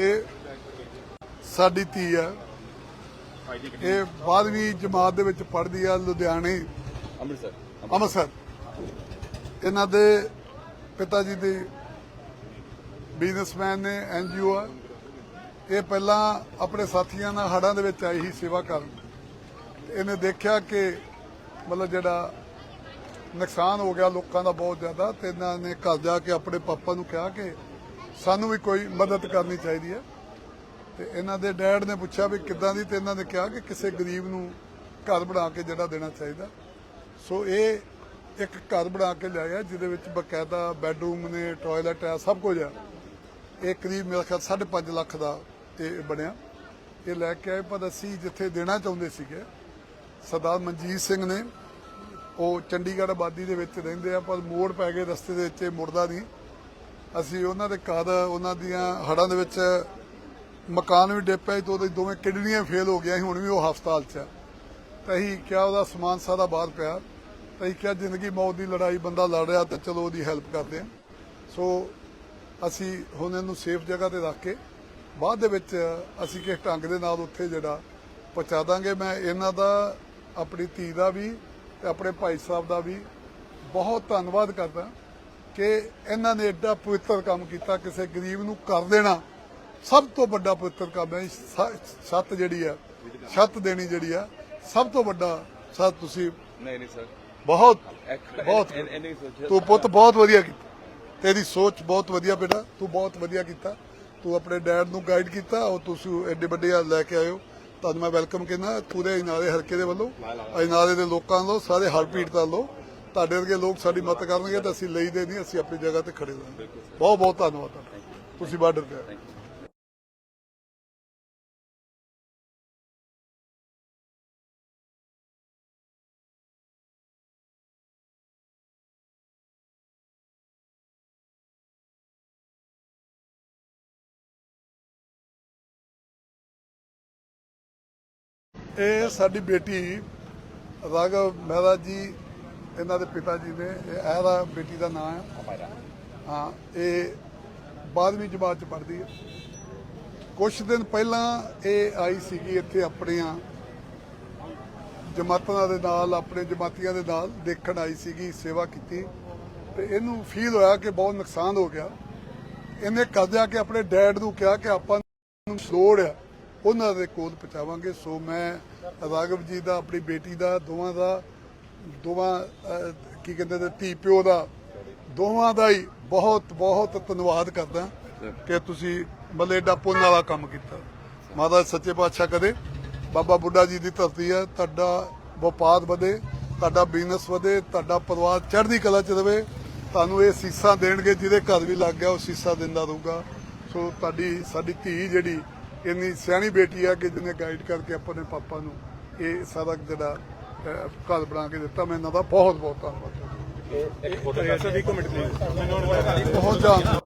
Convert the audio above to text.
ਇਹ ਸਾਡੀ ਧੀ ਆ। ਇਹ 12ਵੀਂ ਜਮਾਤ ਦੇ ਵਿੱਚ ਪੜ੍ਹਦੀ ਆ ਲੁਧਿਆਣੇ। ਅੰਮ੍ਰਿਤਸਰ। ਅੰਮ੍ਰਿਤਸਰ। ਇਹਨਾਂ ਦੇ ਪਿਤਾ ਜੀ ਦੇ ਬਿਜ਼ਨਸਮੈਨ ਨੇ ਐਨਜੀਓ ਆ। ਇਹ ਪਹਿਲਾਂ ਆਪਣੇ ਸਾਥੀਆਂ ਨਾਲ ਹੜ੍ਹਾਂ ਦੇ ਵਿੱਚ ਆਈ ਸੀ ਸੇਵਾ ਕਰਨ। ਇਹਨੇ ਦੇਖਿਆ ਕਿ ਮਤਲਬ ਜਿਹੜਾ ਨੁਕਸਾਨ ਹੋ ਗਿਆ ਲੋਕਾਂ ਦਾ ਬਹੁਤ ਜ਼ਿਆਦਾ ਤੇ ਇਹਨਾਂ ਨੇ ਘਰ ਜਾ ਕੇ ਆਪਣੇ ਪਾਪਾ ਨੂੰ ਕਿਹਾ ਕਿ ਸਾਨੂੰ ਵੀ ਕੋਈ ਮਦਦ ਕਰਨੀ ਚਾਹੀਦੀ ਹੈ। ਤੇ ਇਹਨਾਂ ਦੇ ਡੈਡ ਨੇ ਪੁੱਛਿਆ ਵੀ ਕਿੱਦਾਂ ਦੀ, ਤੇ ਇਹਨਾਂ ਨੇ ਕਿਹਾ ਕਿ ਕਿਸੇ ਗਰੀਬ ਨੂੰ ਘਰ ਬਣਾ ਕੇ ਜਿਹੜਾ ਦੇਣਾ ਚਾਹੀਦਾ। ਸੋ ਇਹ ਇੱਕ ਘਰ ਬਣਾ ਕੇ ਲਿਆਇਆ, ਜਿਹਦੇ ਵਿੱਚ ਬਕਾਇਦਾ ਬੈੱਡਰੂਮ ਨੇ, ਟਾਇਲਟ ਹੈ, ਸਭ ਕੁਝ ਹੈ। ਇਹ ਕਰੀਬ ਮੇਰਾ ਖਿਆਲ 5.5 ਲੱਖ ਦਾ ਇਹ ਬਣਿਆ। ਇਹ ਲੈ ਕੇ ਆਏ, ਪਰ ਅਸੀਂ ਜਿੱਥੇ ਦੇਣਾ ਚਾਹੁੰਦੇ ਸੀਗੇ, ਸਰਦਾਰ ਮਨਜੀਤ ਸਿੰਘ ਨੇ, ਉਹ ਚੰਡੀਗੜ੍ਹ ਆਬਾਦੀ ਦੇ ਵਿੱਚ ਰਹਿੰਦੇ ਆ, ਪਰ ਮੋੜ ਪੈ ਗਏ ਰਸਤੇ ਦੇ ਵਿੱਚ ਮੁੜਦਾ ਨਹੀਂ। ਅਸੀਂ ਉਹਨਾਂ ਦੇ ਘਰ, ਉਹਨਾਂ ਦੀਆਂ ਹੜਾਂ ਦੇ ਵਿੱਚ ਮਕਾਨ ਵੀ ਡਿੱਪਿਆ ਪਏ ਤੇ ਉਹਦੇ ਦੋਵੇਂ ਕਿਡਨੀਆਂ ਫੇਲ ਹੋ ਗਈਆਂ ਸੀ, ਹੁਣ ਵੀ ਉਹ ਹਸਪਤਾਲ 'ਚ ਆ। ਤਾਂ ਅਸੀਂ ਕਿਹਾ ਉਹਦਾ ਸਮਾਨ ਸਾਰਾ ਬਾਹਰ ਪਿਆ। ਤਾਂ ਅਸੀਂ ਕਿਹਾ ਜ਼ਿੰਦਗੀ ਮੌਤ ਦੀ ਲੜਾਈ, ਬੰਦਾ ਲੜ ਰਿਹਾ ਤਾਂ ਚਲੋ ਉਹਦੀ ਹੈਲਪ ਕਰਦੇ ਹਾਂ ਸੋ ਅਸੀਂ ਹੁਣ ਇਹਨੂੰ ਸੇਫ ਜਗ੍ਹਾ ਤੇ ਰੱਖ ਕੇ ਬਾਅਦ ਦੇ ਵਿੱਚ ਅਸੀਂ ਕਿਸ ਢੰਗ ਦੇ ਨਾਲ ਉੱਥੇ ਜਿਹੜਾ ਪਹੁੰਚਾ ਦਾਂਗੇ, ਮੈਂ ਇਹਨਾਂ ਦਾ, ਆਪਣੀ ਧੀ ਦਾ ਵੀ ਤੇ ਆਪਣੇ ਭਾਈ ਸਾਹਿਬ ਦਾ ਵੀ ਬਹੁਤ ਧੰਨਵਾਦ ਕਰਦਾ। ਕਿ ਇਹਨਾਂ ਨੇ ਐਡਾ ਪਵਿੱਤਰ ਕੰਮ ਕੀਤਾ ਕਿਸੇ ਗਰੀਬ ਨੂੰ ਕਰ ਦੇਣਾ। ਸਭ ਤੋਂ ਵੱਡਾ ਪਵਿੱਤਰ ਕੰਮ ਹੈ ਛੱਤ ਜਿਹੜੀ ਆ ਛੱਤ ਦੇਣੀ ਜਿਹੜੀ ਆ ਸਭ ਤੋਂ ਵੱਡਾ ਸਤ ਤੁਸੀਂ ਨਹੀਂ ਨਹੀਂ ਸਰ। ਬਹੁਤ ਬਹੁਤ ਤੂੰ ਪੁੱਤ ਬਹੁਤ ਵਧੀਆ ਕੀਤਾ। ਤੇਰੀ ਸੋਚ ਬਹੁਤ ਵਧੀਆ ਬੇਟਾ ਤੂੰ ਬਹੁਤ ਵਧੀਆ ਕੀਤਾ। ਤੂੰ ਆਪਣੇ ਡੈਡ ਨੂੰ ਗਾਈਡ ਕੀਤਾ ਉਹ ਤੁਸੀਂ ਐਡੇ ਵੱਡੇ ਆ ਲੈ ਕੇ ਆਇਓ। ਤੁਹਾਨੂੰ ਮੈਂ ਵੈਲਕਮ ਕਹਿੰਦਾ ਪੂਰੇ ਇਨਾਰੇ ਹਲਕੇ ਦੇ ਵੱਲੋਂ ਇਨਾਰੇ ਦੇ ਲੋਕਾਂ ਵੱਲੋਂ ਸਾਰੇ ਹੜਪੀਟ ਦਾ ਲੋ ਤੁਹਾਡੇ ਵਰਗੇ ਲੋਕ ਸਾਡੀ ਮਦਦ ਕਰਨਗੇ ਤਾਂ ਅਸੀਂ ਲਈਦੇ ਨਹੀਂ, ਅਸੀਂ ਆਪਣੀ ਜਗ੍ਹਾ ਤੇ ਖੜੇ ਰਹਾਂਗੇ। ਬਹੁਤ ਬਹੁਤ ਧੰਨਵਾਦ ਤੁਹਾਡਾ। ਤੁਸੀਂ ਬਾਰਡਰ ਤੇ ਇਹ ਸਾਡੀ ਬੇਟੀ ਰਾਘਵ ਮਹਿਰਾ ਜੀ ਇਹਨਾਂ ਦੇ ਪਿਤਾ ਜੀ ਨੇ ਇਹਦਾ ਬੇਟੀ ਦਾ ਨਾਮ ਹੈ। ਹਾਂ, ਇਹ 12ਵੀਂ ਜਮਾਤ ਚ ਪੜ੍ਹਦੀ ਹੈ। ਕੁਝ ਦਿਨ ਪਹਿਲਾਂ ਇਹ ਆਈ ਸੀਗੀ ਇੱਥੇ ਆਪਣੀਆਂ ਜਮਾਤਾਂ ਦੇ ਨਾਲ, ਆਪਣੇ ਜਮਾਤੀਆਂ ਦੇ ਨਾਲ ਦੇਖਣ ਆਈ ਸੀਗੀ, ਸੇਵਾ ਕੀਤੀ। ਤੇ ਇਹਨੂੰ ਫੀਲ ਹੋਇਆ ਕਿ ਬਹੁਤ ਨੁਕਸਾਨ ਹੋ ਗਿਆ। ਇਹਨੇ ਕਰਦਿਆ ਕਿ ਆਪਣੇ ਡੈਡ ਨੂੰ ਕਿਹਾ ਕਿ ਆਪਾਂ ਨੂੰ ਲੋੜ ਆ ਉਹਨਾਂ ਦੇ ਕੋਲ ਪਹੁੰਚਾਵਾਂਗੇ। ਸੋ ਮੈਂ ਰਾਘਵ ਜੀ ਦਾ, ਆਪਣੀ ਬੇਟੀ ਦਾ, ਦੋਵਾਂ ਦਾ ਦੋਵਾਂ ਕੀ ਕਹਿੰਦੇ ਨੇ, ਧੀ ਪਿਓ ਦਾ ਦੋਵਾਂ ਦਾ ਹੀ ਬਹੁਤ ਬਹੁਤ ਧੰਨਵਾਦ ਕਰਦਾ ਕਿ ਤੁਸੀਂ ਮਤਲਬ ਏਡਾ ਪੁੰਨ ਵਾਲਾ ਕੰਮ ਕੀਤਾ। ਮਾਤਾ ਸੱਚੇ ਪਾਤਸ਼ਾਹ ਕਦੇ ਬਾਬਾ ਬੁੱਢਾ ਜੀ ਦੀ ਧਰਤੀ ਹੈ, ਤੁਹਾਡਾ ਵਪਾਰ ਵਧੇ, ਤੁਹਾਡਾ ਬਿਜ਼ਨਸ ਵਧੇ, ਤੁਹਾਡਾ ਪਰਿਵਾਰ ਚੜ੍ਹਦੀ ਕਲਾ ਚ ਰਵੇ, ਤੁਹਾਨੂੰ ਇਹ ਸੀਸਾਂ ਦੇਣਗੇ, ਜਿਹਦੇ ਘਰ ਵੀ ਲੱਗ ਗਿਆ, ਉਹ ਸੀਸਾ ਦਿੰਦਾ ਰਹੂਗਾ। ਸੋ ਤੁਹਾਡੀ, ਸਾਡੀ ਧੀ ਜਿਹੜੀ ਇੰਨੀ ਸਿਆਣੀ ਬੇਟੀ ਆ ਕਿ ਜਿਹਨੇ ਗਾਈਡ ਕਰਕੇ ਆਪਣੇ ਪਾਪਾ ਨੂੰ ਇਹ ਸਾਰਾ ਜਿਹੜਾ ਘਰ ਬਣਾ ਕੇ ਦਿੱਤਾ ਮੈਂ ਇਹਨਾਂ ਦਾ ਬਹੁਤ ਬਹੁਤ ਧੰਨਵਾਦ ਇੱਕ ਫੋਟੋ ਸਰ 20 ਮਿੰਟ ਪਲੀਜ਼ ਬਹੁਤ ਜਾਨ